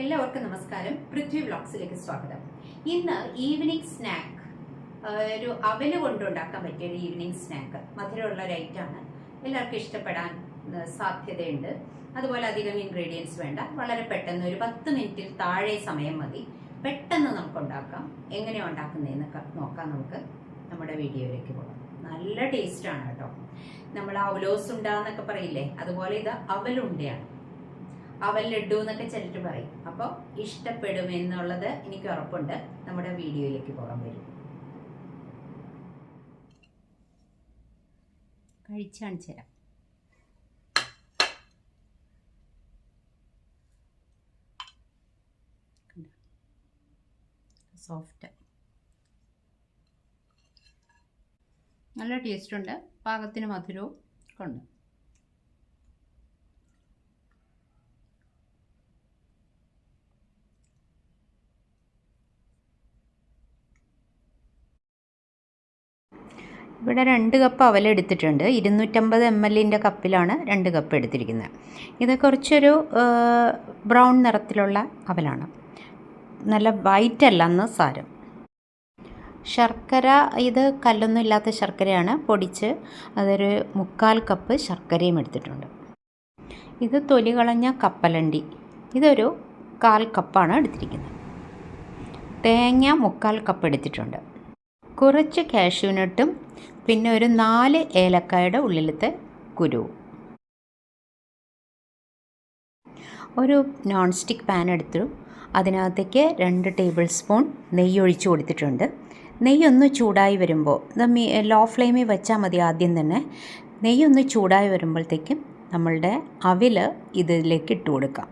എല്ലാവർക്കും നമസ്കാരം. പൃഥ്വി വ്ലോഗ്സിലേക്ക് സ്വാഗതം. ഇന്ന് ഈവനിങ് സ്നാക്ക് ഒരു അവൽ കൊണ്ടുണ്ടാക്കാൻ പറ്റിയ ഒരു ഈവനിങ് സ്നാക്ക്. മധുരമുള്ള ഒരു ഐറ്റമാണ് എല്ലാവർക്കും ഇഷ്ടപ്പെടാൻ സാധ്യതയുണ്ട്. അതുപോലെ അധികം ഇൻഗ്രീഡിയൻസ് വേണ്ട. വളരെ പെട്ടെന്ന് ഒരു പത്ത് മിനിറ്റിൽ താഴെ സമയം മതി. പെട്ടെന്ന് നമുക്ക് ഉണ്ടാക്കാം എങ്ങനെയാണ് ഉണ്ടാക്കുന്നതെന്ന് നോക്കാം നമുക്ക്. നമ്മുടെ വീഡിയോയിലേക്ക് പോകാം. നല്ല ടേസ്റ്റാണ് കേട്ടോ. നമ്മൾ അവലോസ് ഉണ്ടാന്നൊക്കെ പറയില്ലേ? അതുപോലെ ഇത് അവലുണ്ടയാണ് അവൽ ലഡു എന്നൊക്കെ ചിലർ പറയും. അപ്പോൾ ഇഷ്ടപ്പെടും എന്നുള്ളത് എനിക്ക് ഉറപ്പുണ്ട്. നമ്മുടെ വീഡിയോയിലേക്ക് പോകാൻ വരും. കഴിച്ചാണ് തരാം. സോഫ്റ്റ്. നല്ല ടേസ്റ്റ് ഉണ്ട്. പാകത്തിന് മധുരവും കൊണ്ട് ഇവിടെ രണ്ട് കപ്പ് അവൽ എടുത്തിട്ടുണ്ട്. ഇരുന്നൂറ്റമ്പത് എം എല്ലിന്റെ കപ്പിലാണ് രണ്ട് കപ്പ് എടുത്തിരിക്കുന്നത്. ഇത് കുറച്ചൊരു ബ്രൗൺ നിറത്തിലുള്ള അവലാണ്. നല്ല വൈറ്റ് അല്ല എന്ന് സാരം. ശർക്കര ഇത് കല്ലൊന്നും ഇല്ലാത്ത ശർക്കരയാണ്. പൊടിച്ച് അതൊരു മുക്കാൽ കപ്പ് ശർക്കരയും എടുത്തിട്ടുണ്ട്. ഇത് തൊലി കളഞ്ഞ കപ്പലണ്ടി. ഇതൊരു കാൽ കപ്പാണ് എടുത്തിരിക്കുന്നത്. തേങ്ങ മുക്കാൽ കപ്പ് എടുത്തിട്ടുണ്ട്. കുറച്ച് കാഷ്യൂനട്ടും പിന്നെ ഒരു നാല് ഏലക്കായുടെ ഉള്ളിലത്തെ കുരു. ഒരു നോൺ സ്റ്റിക്ക് പാൻ എടുത്തു. അതിനകത്തേക്ക് രണ്ട് ടേബിൾ സ്പൂൺ നെയ്യ് ഒഴിച്ചു കൊടുത്തിട്ടുണ്ട്. നെയ്യൊന്ന് ചൂടായി വരുമ്പോൾ മീ ലോ ഫ്ലെയിമിൽ വെച്ചാൽ മതി ആദ്യം തന്നെ. നെയ്യൊന്ന് ചൂടായി വരുമ്പോഴത്തേക്കും നമ്മളുടെ അവിൽ ഇതിലേക്ക് ഇട്ട് കൊടുക്കാം.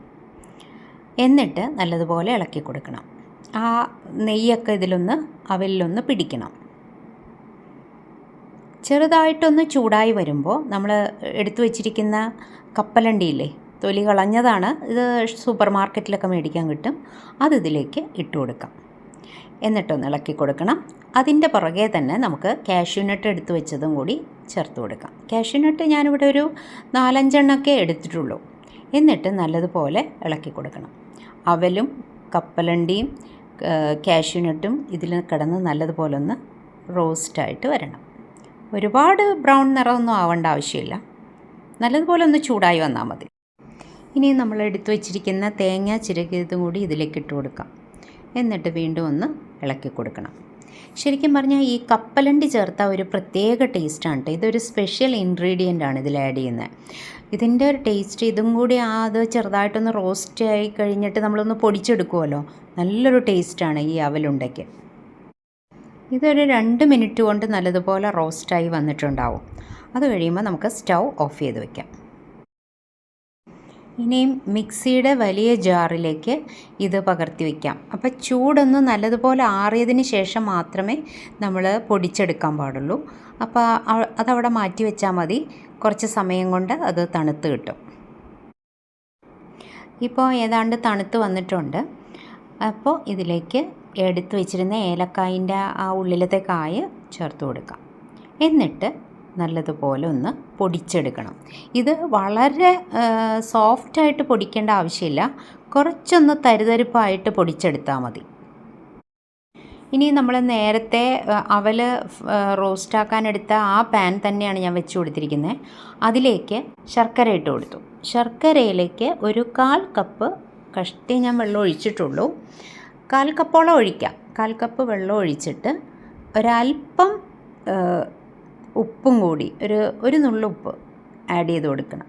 എന്നിട്ട് നല്ലതുപോലെ ഇളക്കി കൊടുക്കണം. ആ നെയ്യൊക്കെ ഇതിലൊന്ന് അവിലൊന്ന് പിടിക്കണം. ചെറുതായിട്ടൊന്ന് ചൂടായി വരുമ്പോൾ നമ്മൾ എടുത്തു വച്ചിരിക്കുന്ന കപ്പലണ്ടിയില്ലേ തൊലി കളഞ്ഞതാണ് ഇത് സൂപ്പർ മാർക്കറ്റിലൊക്കെ മേടിക്കാൻ കിട്ടും. അത് ഇതിലേക്ക് ഇട്ട് കൊടുക്കാം. എന്നിട്ടൊന്ന് ഇളക്കി കൊടുക്കണം. അതിന്റെ പുറകെ തന്നെ നമുക്ക് കാഷ്യൂനട്ട് എടുത്തു വെച്ചതും കൂടി ചേർത്ത് കൊടുക്കാം. കാഷ്യൂനട്ട് ഞാനിവിടെ ഒരു നാലഞ്ചെണ്ണൊക്കെ എടുത്തിട്ടുള്ളൂ. എന്നിട്ട് നല്ലതുപോലെ ഇളക്കി കൊടുക്കണം. അവലും കപ്പലണ്ടിയും കാഷ്യൂനട്ടും ഇതിൽ കിടന്ന് നല്ലതുപോലെ ഒന്ന് റോസ്റ്റായിട്ട് വരണം. ഒരുപാട് ബ്രൗൺ നിറമൊന്നും ആവേണ്ട ആവശ്യമില്ല. നല്ലതുപോലെ ഒന്ന് ചൂടായി വന്നാൽ മതി. ഇനി നമ്മൾ എടുത്തു വച്ചിരിക്കുന്ന തേങ്ങ ചിരകിയതും കൂടി ഇതിലേക്ക് ഇട്ട് കൊടുക്കാം. എന്നിട്ട് വീണ്ടും ഒന്ന് ഇളക്കി കൊടുക്കണം. ശരിക്കും പറഞ്ഞാൽ ഈ കപ്പലണ്ടി ചേർത്ത ഒരു പ്രത്യേക ടേസ്റ്റാണ് കേട്ടോ. ഇതൊരു സ്പെഷ്യൽ ഇൻഗ്രീഡിയന്റ് ആണ് ഇതിൽ ആഡ് ചെയ്യുന്നത്. ഇതിന്റെ ഒരു ടേസ്റ്റ് ഇതും കൂടി ആ അത് ചെറുതായിട്ടൊന്ന് റോസ്റ്റ് ആയി കഴിഞ്ഞിട്ട് നമ്മളൊന്ന് പൊടിച്ചെടുക്കുമല്ലോ. നല്ലൊരു ടേസ്റ്റാണ് ഈ അവലുണ്ടയ്ക്ക്. ഇതൊരു രണ്ട് മിനിറ്റ് കൊണ്ട് നല്ലതുപോലെ റോസ്റ്റായി വന്നിട്ടുണ്ടാവും. അത് കഴിയുമ്പോൾ നമുക്ക് സ്റ്റൗ ഓഫ് ചെയ്ത് വയ്ക്കാം ഇനിയും മിക്സിയുടെ വലിയ ജാറിലേക്ക് ഇത് പകർത്തി വയ്ക്കാം അപ്പോൾ ചൂടൊന്ന് നല്ലതുപോലെ ആറിയതിന് ശേഷം മാത്രമേ നമ്മൾ പൊടിച്ചെടുക്കാൻ പാടുള്ളൂ. അപ്പോൾ അതവിടെ മാറ്റി വെച്ചാൽ മതി. കുറച്ച് സമയം കൊണ്ട് അത് തണുത്ത് കിട്ടും. ഇപ്പോൾ ഏതാണ്ട് തണുത്ത് വന്നിട്ടുണ്ട്. അപ്പോൾ ഇതിലേക്ക് എടുത്തു വെച്ചിരുന്ന ഏലക്കായിന്റെ ആ ഉള്ളിലത്തെ കായ് ചേർത്ത് കൊടുക്കാം. എന്നിട്ട് നല്ലതുപോലെ ഒന്ന് പൊടിച്ചെടുക്കണം. ഇത് വളരെ സോഫ്റ്റായിട്ട് പൊടിക്കേണ്ട ആവശ്യമില്ല. കുറച്ചൊന്ന് തരിതരിപ്പായിട്ട് പൊടിച്ചെടുത്താൽ മതി. ഇനി നമ്മൾ നേരത്തെ അവൽ റോസ്റ്റാക്കാൻ എടുത്ത ആ പാൻ തന്നെയാണ് ഞാൻ വെച്ച് കൊടുത്തിരിക്കുന്നത് അതിലേക്ക് ശർക്കര ഇട്ട് കൊടുത്തു. ശർക്കരയിലേക്ക് ഒരു കാൽ കപ്പ് കഷ്ടി ഞാൻ വെള്ളം ഒഴിച്ചിട്ടുള്ളൂ. കാൽ കപ്പോളം ഒഴിക്കാം. കാൽ കപ്പ് വെള്ളം ഒഴിച്ചിട്ട് ഒരല്പം ആ, ഉപ്പും കൂടി ഒരു ഒരു നുള്ളുപ്പ് ആഡ് ചെയ്ത് കൊടുക്കണം.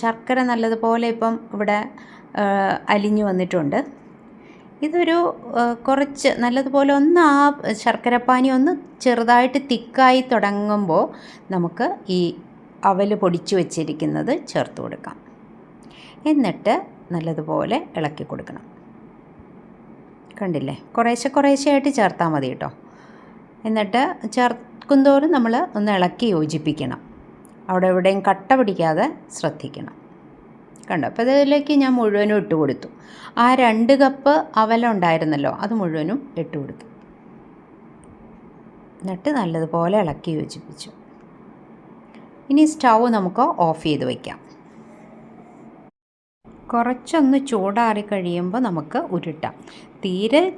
ശർക്കര നല്ലതുപോലെ ഇപ്പം ഇവിടെ അലിഞ്ഞു വന്നിട്ടുണ്ട്. ഇതൊരു കുറച്ച് നല്ലതുപോലെ ഒന്ന് ആ ശർക്കരപ്പാനി ഒന്ന് ചെറുതായിട്ട് തിക്കായി തുടങ്ങുമ്പോൾ നമുക്ക് ഈ അവൽ പൊടിച്ചു വച്ചിരിക്കുന്നത് ചേർത്ത് കൊടുക്കാം. എന്നിട്ട് നല്ലതുപോലെ ഇളക്കി കൊടുക്കണം. കണ്ടില്ലേ? കുറേശ്ശെ കുറേശ്ശെയായിട്ട് ചേർത്താൽ മതി കേട്ടോ എന്നിട്ട് ചേർക്കും തോറും നമ്മൾ ഒന്ന് ഇളക്കി യോജിപ്പിക്കണം. അവിടെ എവിടെയും കട്ട പിടിക്കാതെ ശ്രദ്ധിക്കണം. കണ്ടോ? അപ്പോൾ ഇതിലേക്ക് ഞാൻ മുഴുവനും ഇട്ട് കൊടുത്തു. ആ രണ്ട് കപ്പ് അവലുണ്ടായിരുന്നല്ലോ അത് മുഴുവനും ഇട്ട് കൊടുത്തു. എന്നിട്ട് നല്ലതുപോലെ ഇളക്കി യോജിപ്പിച്ചു. ഇനി സ്റ്റൗ നമുക്ക് ഓഫ് ചെയ്ത് വയ്ക്കാം കുറച്ചൊന്ന് ചൂടാറി കഴിയുമ്പോൾ നമുക്ക് ഉരുട്ടാം. തീരെ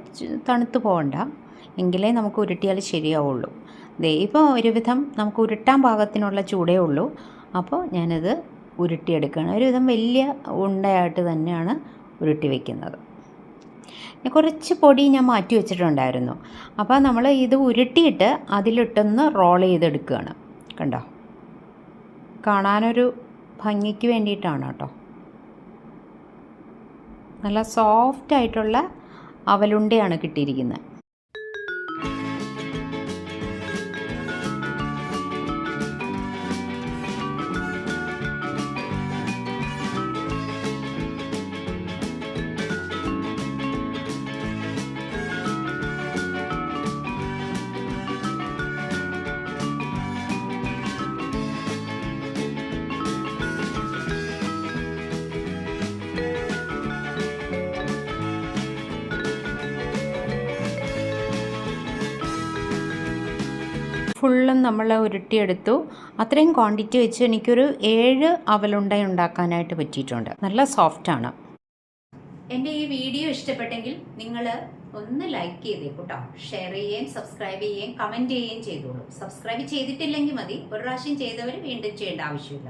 തണുത്ത് പോകണ്ട. എങ്കിലേ നമുക്ക് ഉരുട്ടിയാൽ ശരിയാവുള്ളൂ. ദേ ഇപ്പോൾ ഒരുവിധം നമുക്ക് ഉരുട്ടാൻ പാകത്തിനുള്ള ചൂടേ ഉള്ളൂ. അപ്പോൾ ഞാനത് ഉരുട്ടിയെടുക്കുകയാണ്. ഒരുവിധം വലിയ ഉണ്ടയായിട്ട് തന്നെയാണ് ഉരുട്ടി വയ്ക്കുന്നത് കുറച്ച് പൊടി ഞാൻ മാറ്റി വെച്ചിട്ടുണ്ടായിരുന്നു. അപ്പോൾ നമ്മൾ ഇത് ഉരുട്ടിയിട്ട് അതിലിട്ടൊന്ന് റോൾ ചെയ്തെടുക്കുകയാണ്. കണ്ടോ? കാണാനൊരു ഭംഗിക്ക് വേണ്ടിയിട്ടാണ് കേട്ടോ. നല്ല സോഫ്റ്റ് ആയിട്ടുള്ള അവലുണ്ടയാണ് കിട്ടിയിരിക്കുന്നത്. ഫുള്ളും നമ്മൾ ഉരുട്ടിയെടുത്തു. അത്രയും ക്വാണ്ടിറ്റി വെച്ച് എനിക്കൊരു ഏഴ് അവലുണ്ട ഉണ്ടാക്കാനായിട്ട് പറ്റിയിട്ടുണ്ട്. നല്ല സോഫ്റ്റാണ് എന്റെ ഈ വീഡിയോ ഇഷ്ടപ്പെട്ടെങ്കിൽ നിങ്ങൾ ഒന്ന് ലൈക്ക് ചെയ്തേക്കൂട്ടോ ഷെയർ ചെയ്യുകയും സബ്സ്ക്രൈബ് ചെയ്യുകയും കമന്റ് ചെയ്യുകയും ചെയ്തോളൂ. സബ്സ്ക്രൈബ് ചെയ്തിട്ടില്ലെങ്കിൽ മതി. ഒരു പ്രാവശ്യം ചെയ്തവർ വീണ്ടും ചെയ്യേണ്ട ആവശ്യമില്ല.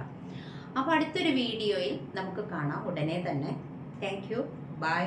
അപ്പോൾ അടുത്തൊരു വീഡിയോയിൽ നമുക്ക് കാണാം. ഉടനെ തന്നെ. Thank you by